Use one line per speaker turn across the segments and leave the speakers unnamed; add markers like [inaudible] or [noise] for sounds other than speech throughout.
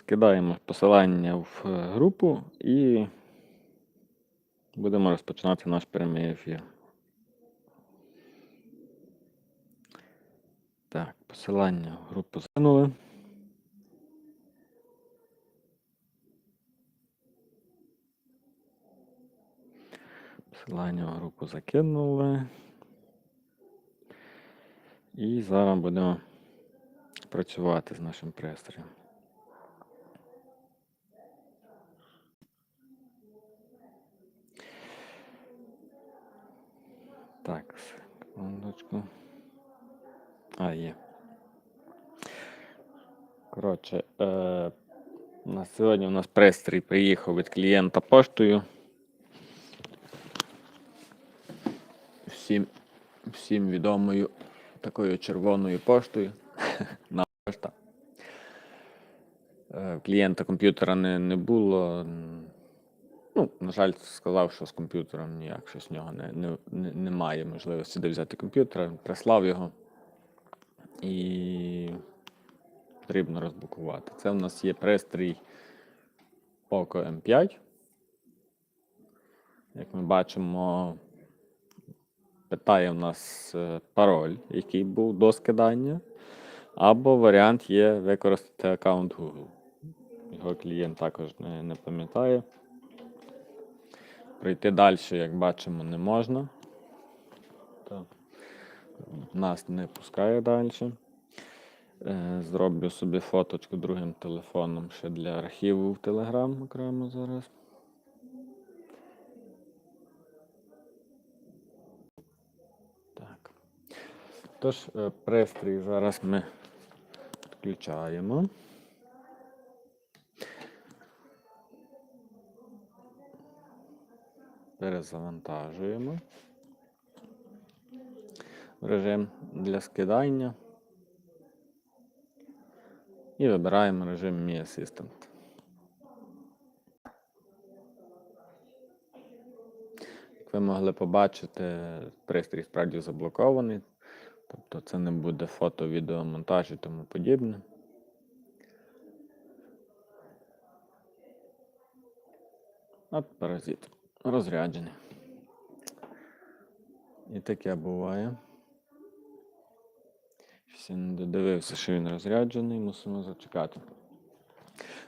Скидаємо посилання в е, групу і будемо розпочинати наш прямий ефір. Так, посилання в групу закинули. Посилання в групу закинули. І зараз будемо працювати з нашим пристроєм. Так, секундочку. А, є. Коротше, е, на сьогодні у нас пристрій приїхав від клієнта поштою. Всім, всім відомою такою червоною поштою. [laughs] на пошта. Е, клієнта комп'ютера не, не було. Ну, на жаль, сказав, що з комп'ютером ніяк щось в нього не, не, не, немає можливості де взяти комп'ютер. Прислав його і потрібно розблокувати. Це в нас є пристрій Poco M5. Як ми бачимо, питає в нас е, пароль, який був до скидання, або варіант є використати аккаунт Google. Його клієнт також не, не пам'ятає. Пройти далі, як бачимо, не можна. Так. Нас не пускає далі. Е, Зроблю собі фоточку другим телефоном ще для архіву в Telegram окремо зараз. Так. Тож, е, пристрій зараз ми підключаємо. Перезавантажуємо. в Режим для скидання. І вибираємо режим Mi Assistant. Як ви могли побачити, пристрій справді заблокований. Тобто це не буде фото, відео, монтаж і тому подібне. От паразит розряджений. І таке буває. Ще не додивився, що він розряджений, мусимо зачекати.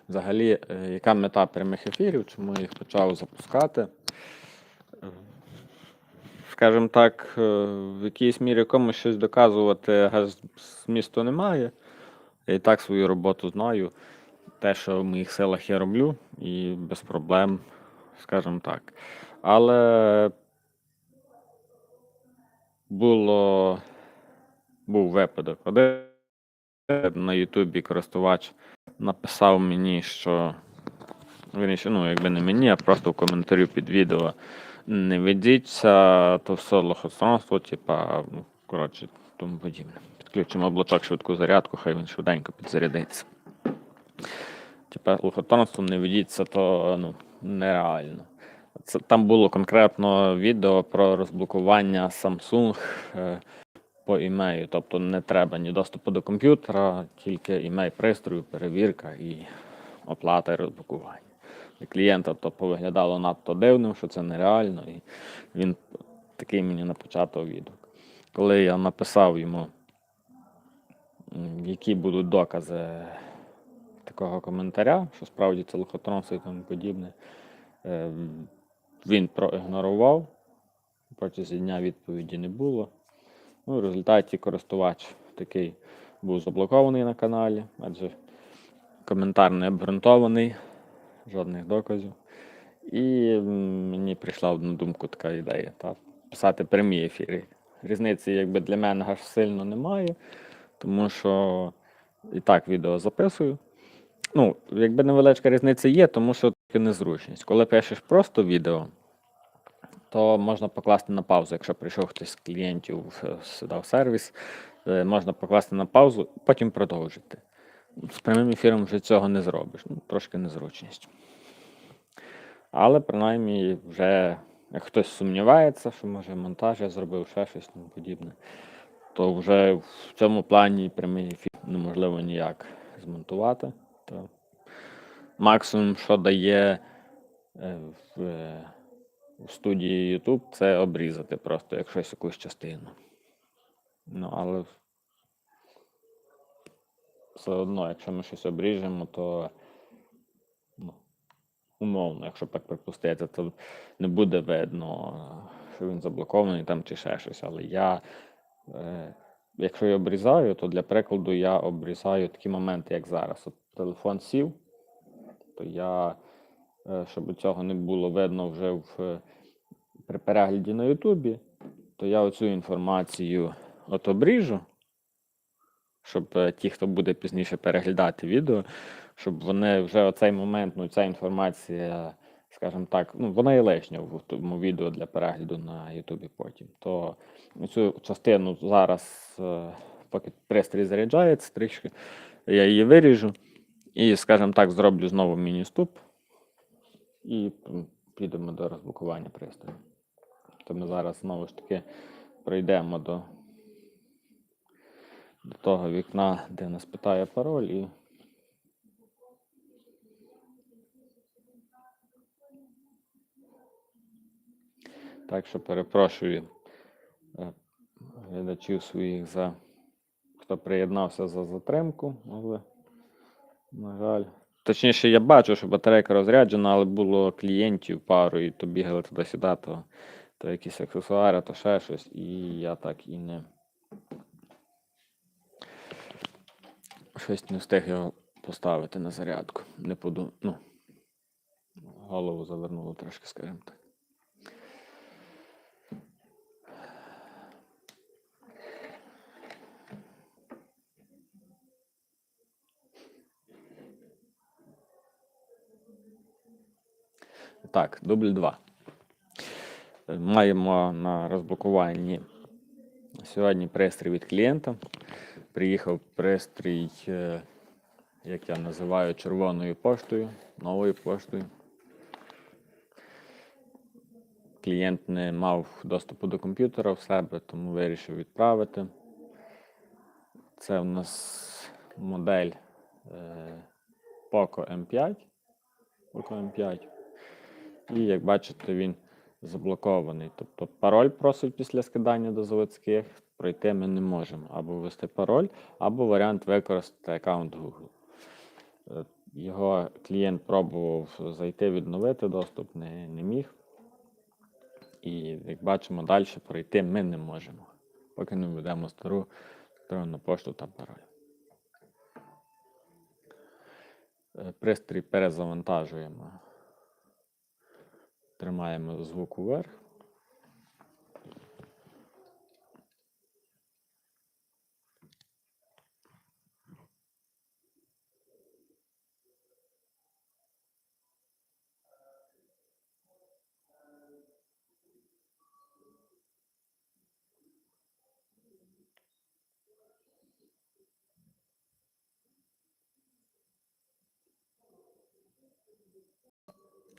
Взагалі, е, яка мета прямих ефірів, чому я їх почав запускати? Скажімо так, е, в якійсь мірі комусь щось доказувати газ змісту немає. Я і так свою роботу знаю. Те, що в моїх силах я роблю, і без проблем, скажімо так. Але було був випадок. Один на Ютубі користувач написав мені, що вірніше, ну, якби не мені, а просто в коментарі під відео не ведіться, то все лохословство, типа, ну, коротше, тому подібне. Підключимо блочок швидку зарядку, хай він швиденько підзарядиться. Типа, лохотонством не ведіться, то ну, нереально. Це, там було конкретно відео про розблокування Samsung е, по імею. Тобто не треба ні доступу до комп'ютера, тільки імей пристрою, перевірка і оплата і розблокування. Для клієнта то повиглядало надто дивним, що це нереально, і він такий мені напечатав відгук. Коли я написав йому, які будуть докази такого коментаря, що справді це лохотронство і тому подібне, е, він проігнорував. Протягом дня відповіді не було. Ну, в результаті користувач такий був заблокований на каналі, адже коментар не обґрунтований, жодних доказів. І мені прийшла одну думку така ідея. Та, писати прямі ефіри. Різниці якби для мене аж сильно немає, тому що і так відео записую. Ну, якби невеличка різниця є, тому що таки незручність. Коли пишеш просто відео, то можна покласти на паузу. Якщо прийшов хтось з клієнтів е, сюди в сервіс, е, можна покласти на паузу, потім продовжити. З прямим ефіром вже цього не зробиш. Ну, трошки незручність. Але принаймні вже як хтось сумнівається, що може монтаж я зробив ще щось тому подібне, то вже в цьому плані прямий ефір неможливо ніяк змонтувати. Максимум, що дає е, в, е, в студії YouTube, це обрізати просто як якусь частину. Ну, але все одно, якщо ми щось обріжемо, то ну, умовно, якщо так припустити, то не буде видно, що він заблокований там чи ще щось. Але я, е, якщо я обрізаю, то для прикладу я обрізаю такі моменти, як зараз. От телефон сів, то я, е, щоб цього не було видно вже в, е, при перегляді на Ютубі, то я оцю інформацію от обріжу, щоб е, ті, хто буде пізніше переглядати відео, щоб вони вже оцей момент, ну ця інформація, скажімо так, ну вона є лишня в тому відео для перегляду на Ютубі потім. То цю частину зараз, поки пристрій заряджається, трішки я її виріжу і, скажімо так, зроблю знову міні-ступ і підемо до розблокування пристрою. То ми зараз знову ж таки пройдемо до, до того вікна, де нас питає пароль, і Так що перепрошую е, глядачів своїх за хто приєднався за затримку, але, на жаль. Точніше, я бачу, що батарейка розряджена, але було клієнтів пару, і то бігали туди-сюди, то, то якісь аксесуари, то ще щось, і я так і не. Щось не встиг його поставити на зарядку. Не поду... ну, голову завернуло трошки, скажімо так. Так, дубль 2. Маємо на розблокуванні сьогодні пристрій від клієнта. Приїхав пристрій, е, як я називаю, червоною поштою, новою поштою. Клієнт не мав доступу до комп'ютера в себе, тому вирішив відправити. Це в нас модель е, Poco M5. Poco M5. І як бачите, він заблокований. Тобто пароль просить після скидання до заводських, пройти ми не можемо. Або ввести пароль, або варіант використати аккаунт Google. Е, Його клієнт пробував зайти, відновити доступ, не, не міг. І як бачимо, далі пройти ми не можемо, поки не введемо стару електронну пошту та пароль. Е, Пристрій перезавантажуємо. Тримаємо звук вверх.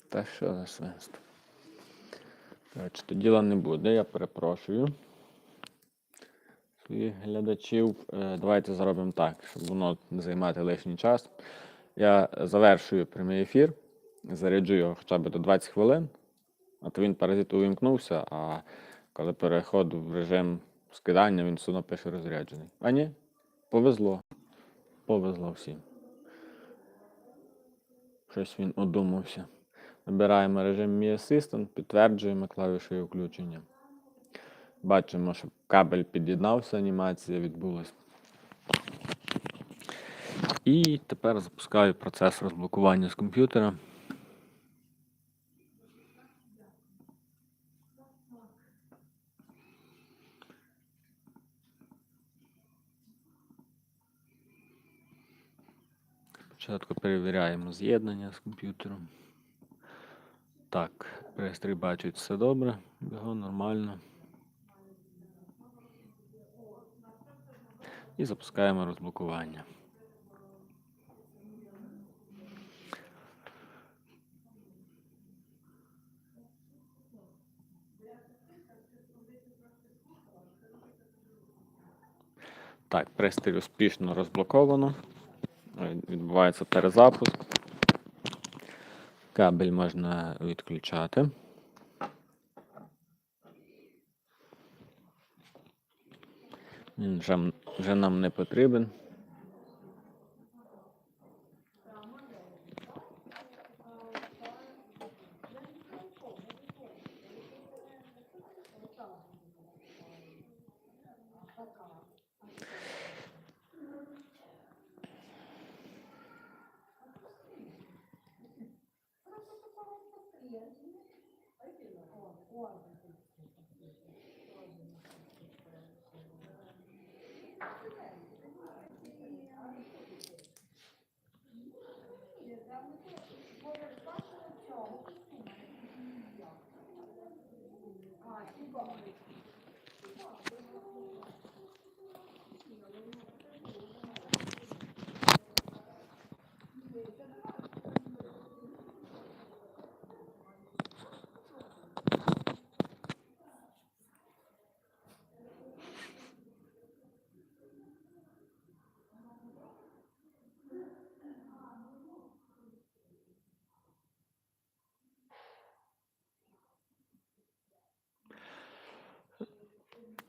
Та що за свинство? То діла не буде, я перепрошую. Своїх глядачів. Е, Давайте зробимо так, щоб воно не займати лишній час. Я завершую прямий ефір, заряджу його хоча б до 20 хвилин, а то він паразит увімкнувся, а коли переходу в режим скидання, він все одно пише розряджений. А ні, повезло. Повезло всім. Щось він одумався. Вибираємо режим Mi Assistant, підтверджуємо клавішою включення. Бачимо, що кабель під'єднався, анімація відбулась. І тепер запускаю процес розблокування з комп'ютера. Спочатку перевіряємо з'єднання з комп'ютером. Так, пристрій бачить все добре, його нормально. І запускаємо розблокування. Так, пристрій успішно розблоковано. Відбувається перезапуск. Кабель можна відключати. Він вже, вже нам не потрібен. water.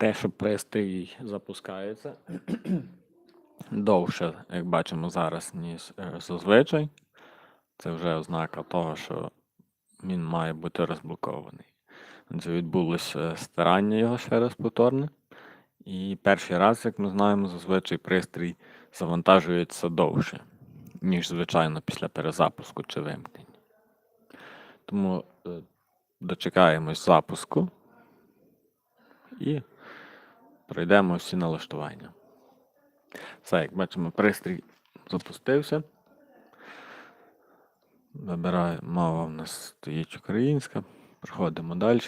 Те, що пристрій запускається довше, як бачимо зараз, ніж е, зазвичай. Це вже ознака того, що він має бути розблокований. Це відбулося стирання його ще раз повторне. І перший раз, як ми знаємо, зазвичай пристрій завантажується довше, ніж звичайно після перезапуску чи вимкнення. Тому е, дочекаємось запуску і пройдемо всі налаштування. Все, як бачимо, пристрій запустився. Вибираю, мова в нас стоїть українська. Проходимо далі.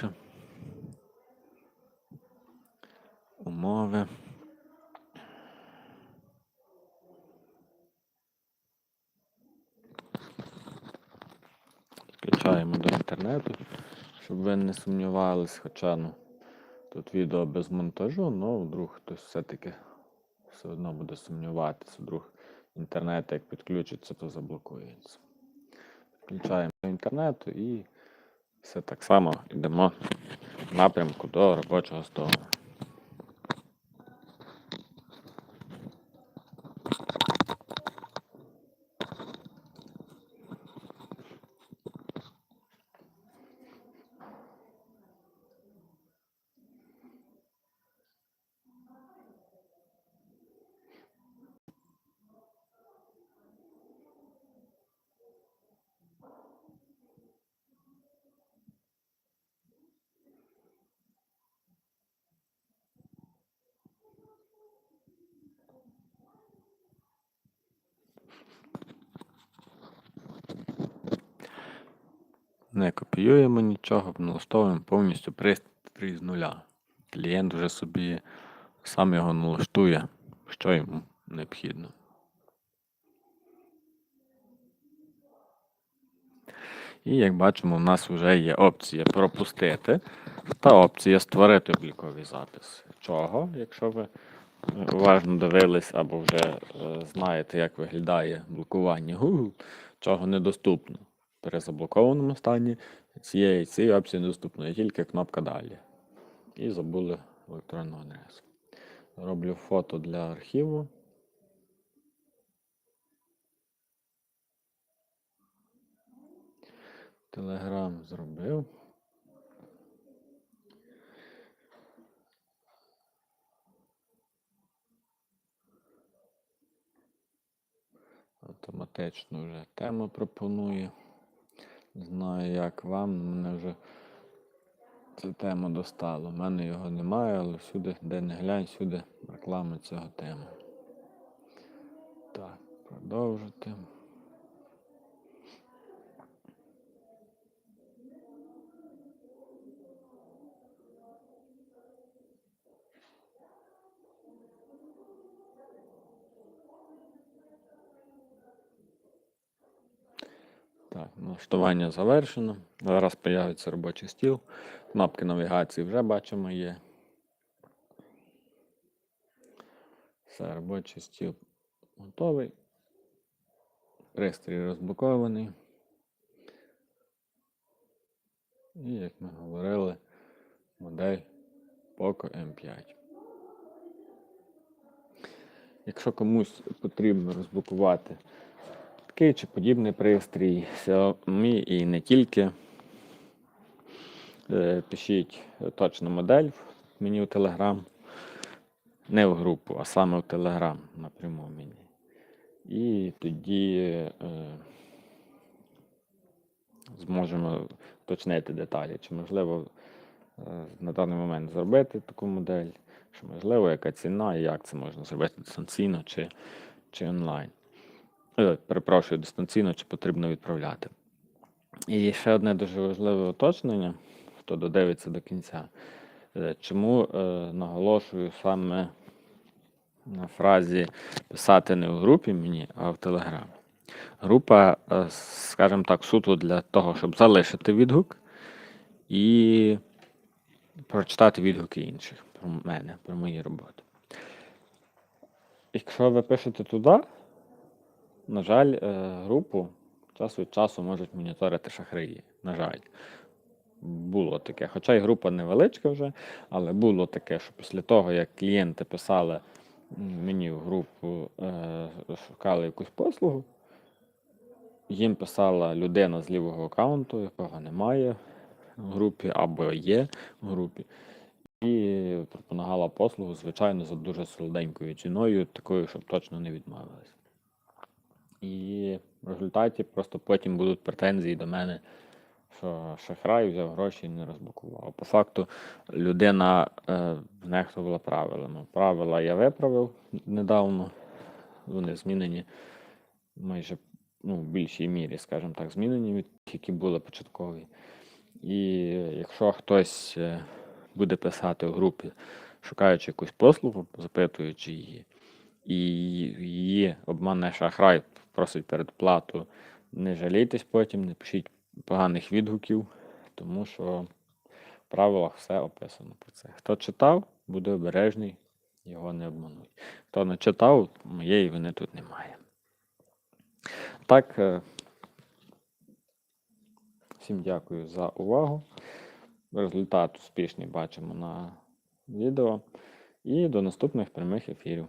Умови. Включаємо до інтернету, щоб ви не сумнівались, хоча ну, тут відео без монтажу, але вдруг хтось все-таки все одно буде сумніватися, вдруг інтернет як підключиться, то заблокується. Включаємо до інтернету і все так само йдемо в напрямку до робочого столу. Не копіюємо нічого, налаштовуємо повністю пристрій з нуля. Клієнт вже собі сам його налаштує, що йому необхідно. І як бачимо, у нас вже є опція пропустити та опція створити обліковий запис. Чого, якщо ви е, уважно дивились або вже е, знаєте, як виглядає блокування Google, чого недоступно. Перезаблокованому стані цієї, цієї опції недоступно, є тільки кнопка далі. І забули електронну адресу. Роблю фото для архіву. Телеграм зробив. Автоматично вже тему пропонує. Знаю, як вам, мене вже ця тема достала. У мене його немає, але всюди, де не глянь, всюди реклама цього теми. Так, продовжити. Так, налаштування завершено. Зараз появиться робочий стіл. Кнопки навігації вже бачимо є. Все, робочий стіл готовий. Пристрій розблокований. І, як ми говорили, модель Poco M5. Якщо комусь потрібно розблокувати такий чи подібний пристрій, Xiaomi і не тільки, е, пишіть точну модель в мені у Telegram. Не в групу, а саме в Telegram напряму мені. І тоді е, зможемо уточнити деталі, чи можливо е, на даний момент зробити таку модель, чи можливо, яка ціна і як це можна зробити дистанційно чи, чи онлайн. Е, Перепрошую, дистанційно чи потрібно відправляти. І ще одне дуже важливе уточнення, хто додивиться до кінця. Е, Чому е, наголошую саме на фразі писати не в групі мені, а в Телеграм. Група, е, скажімо так, суто для того, щоб залишити відгук і прочитати відгуки інших про мене, про мої роботи. Якщо ви пишете туди, на жаль, е, групу час від часу можуть моніторити шахраї. На жаль. Було таке. Хоча і група невеличка вже, але було таке, що після того, як клієнти писали мені в групу, е, шукали якусь послугу, їм писала людина з лівого аккаунту, якого немає в групі або є в групі, і пропонувала послугу, звичайно, за дуже солоденькою ціною, такою, щоб точно не відмовились. І в результаті просто потім будуть претензії до мене, що шахрай взяв гроші і не розблокував. По факту людина е, знехтувала правилами. Правила я виправив недавно, вони змінені майже ну, в більшій мірі, скажімо так, змінені від які були початкові. І якщо хтось е, буде писати в групі, шукаючи якусь послугу, запитуючи її, і її обманне шахрай просить передплату, не жалійтесь потім, не пишіть поганих відгуків, тому що в правилах все описано про це. Хто читав, буде обережний, його не обмануть. Хто не читав, моєї вини тут немає. Так, е, всім дякую за увагу. Результат успішний бачимо на відео. І до наступних прямих ефірів.